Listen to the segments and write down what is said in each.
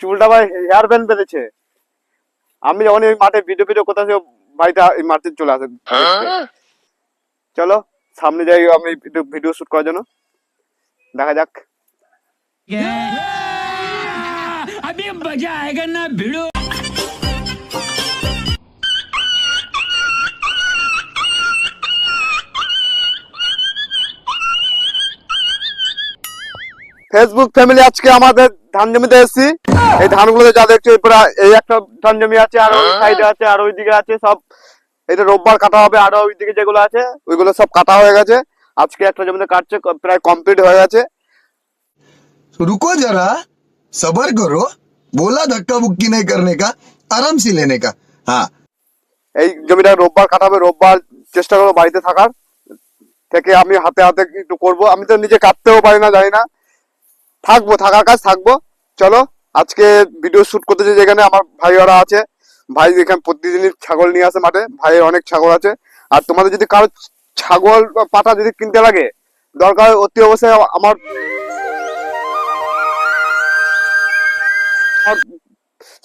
চুলটা ভাই hair band বেঁধেছে আমি যখন ওই মাঠে ভিডিও ভিডিও করতে আসি ও ভাইটা এই মাঠে চলে আসে দেখতে। চলো সামনে যাই আমি ভিডিও শুট করার জন্য দেখা যাক अभी मजा आएगा ना भिड़ो ফেসবুক ফ্যামিলি আজকে আমাদের ধান জমিতে এসেছি। এই ধানগুলো যা দেখছ এই একটা ধান জমি আছে আর ওই হ্যাঁ। সাইডে আছে আর ওই দিকে আছে সব। এটা রোববার কাটা হবে আর ওই দিকে যেগুলো আছে ওইগুলো সব কাটা হয়ে গেছে। আজকে একটা জমিতে কাটছে প্রায় কমপ্লিট হয়ে গেছে। রুকো যারা সবার করো বলা ধাক্কা বুক্কি নেই করনে কা আরাম সি লেনে কা। হ্যাঁ। এই জমিটা রোববার কাটাবে রোববার চেষ্টা করো বাড়িতে থাকার। থেকে আমি হাতে হাতে একটু করব আমি তো নিজে কাটতেও পারি না জানি না। থাকব, থাকার কাজ থাকব। চলো, আজকে ভিডিও শুট করতেছি যেখানে আমার ভাই ওরা আছে, ভাই এখানে প্রতিদিনই ছাগল নিয়ে আসে মাঠে, ভাইয়ের অনেক ছাগল আছে। আর তোমাদের যদি কারও ছাগল পাটা যদি কিনতে লাগে, দরকার অতি অবশ্যই আমার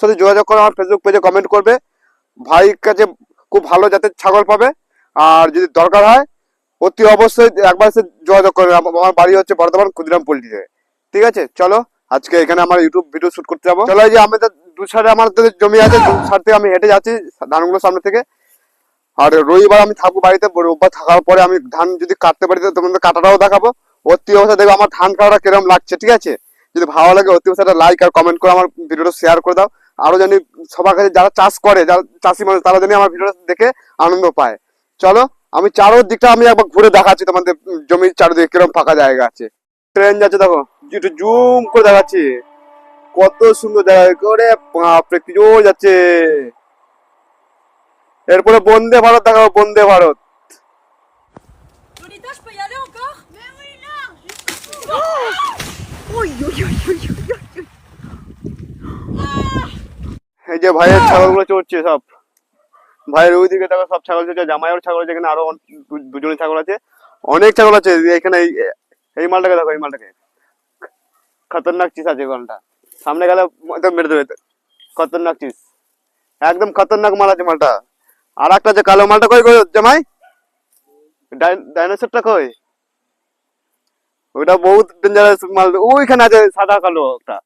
সাথে যোগাযোগ করে, আমার ফেসবুক পেজে কমেন্ট করবে। ভাইয়ের কাছে খুব ভালো জাতের ছাগল পাবে। আর যদি দরকার হয়, অতি অবশ্যই একবার সে যোগাযোগ করবে। আমার বাড়ি হচ্ছে বর্ধমান, ক্ষুদিরাম পোল্ট্রিতে ঠিক আছে? চলো, আজকে এখানে আমার ইউটিউব ভিডিও শুট করতে যাব। চলো, এই যে আমাদের দু সাইডে আমার জমি আছে, দু সাইড থেকে আমি হেঁটে যাচ্ছি, ধানগুলো সামনে থেকে। আর রবিবার আমি থাকব বাড়িতে, রোববার থাকার পরে আমি ধান যদি কাটতে পারি তোমাদের কাটাটাও দেখাবো। অতি অবস্থা দেখবে আমার ধান কাটাটা কীরকম লাগছে, ঠিক আছে? যদি ভালো লাগে, অতি অবস্থাটা লাইক আর কমেন্ট করে আমার ভিডিওটা শেয়ার করে দাও। আরও জানি সবার কাছে যারা চাষ করে, যারা চাষি মানুষ, তারা জানি আমার ভিডিওটা দেখে আনন্দ পায়। চলো, আমি চারো দিকটা আমি একবার ঘুরে দেখাচ্ছি তোমাদের জমির চারদিকে কীরকম ফাঁকা জায়গা আছে। ট্রেন যাচ্ছে দেখো একটু জুম করে দেখাচ্ছি। কত সুন্দর জায়গা করে বাপরে কি জোর যাচ্ছে। এরপরে বন্দে ভারত দেখাবো বন্দে ভারত. এই যে ভাইয়ের ছাগলগুলো চড়ছে সব। ভাইয়ের ওইদিকে দেখো সব ছাগল চড়ছে জামাইয়ের ছাগল আছে এখানে আরও দুজনের ছাগল আছে। অনেক ছাগল আছে এখানে এই মালটাকে দেখো, এই মালটাকে। খতরনাক চিজ আছে মালটা। সামনে গেলে একদম মেরে দেবে। খতরনাক চিজ একদম খতরনাক মাল আছে মালটা। আর একটা যে কালো মালটা কই কই জামাই? ডাই- ডাইনোসরটা কই? ওইটা বহুত ডেঞ্জারাস মাল। ওইখানে আছে সাদা কালো একটা।